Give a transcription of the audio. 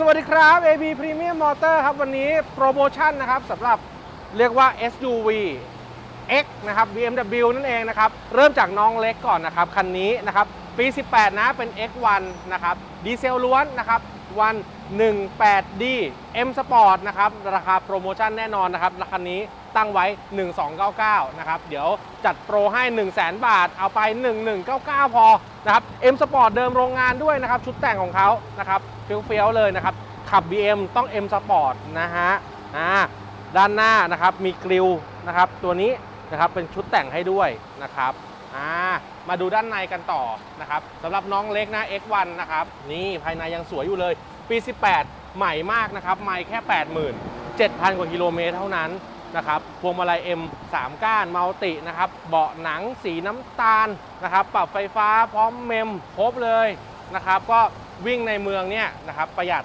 สวัสดีครับ AB Premium Motor ครับ วันนี้โปรโมชั่นนะครับสำหรับเรียกว่า SUV X นะครับ BMW นั่นเองนะครับ เริ่มจากน้องเล็กก่อนนะครับ คันนี้นะครับ ปี 18 นะเป็น X1 นะครับดีเซลล้วนนะครับ วัน 18D M Sport นะครับ ราคาโปรโมชั่นแน่นอนนะครับราคานี้ ตั้งไว้ 1299 นะครับ เดี๋ยวจัดโปรให้ 1 0 0 0 0 0 บาท เอาไป 1199 พอ นะครับ M Sport เดิมโรงงานด้วยนะครับ ชุดแต่งของเขานะครับเฟี้ยวๆเลยนะครับ ขับ BM ต้อง M Sport นะฮะ อ่า ด้านหน้านะครับ มีกริลนะครับ ตัวนี้นะครับ เป็นชุดแต่งให้ด้วยนะครับ อ่า มาดูด้านในกันต่อนะครับสำหรับน้องเล็กนะ X1 นะครับ นี่ภายในยังสวยอยู่เลย ปี 18 ใหม่มากนะครับ ไม่แค่87,000 กว่ากิโลเมตรเท่านั้น นะครับพวงมาลัย M 3ก้านมัลตินะครับเบาะหนังสีน้ำตาลนะครับปรับไฟฟ้าพร้อมเมมครบเลยนะครับก็วิ่งในเมืองเนี่ยนะครับประหยัด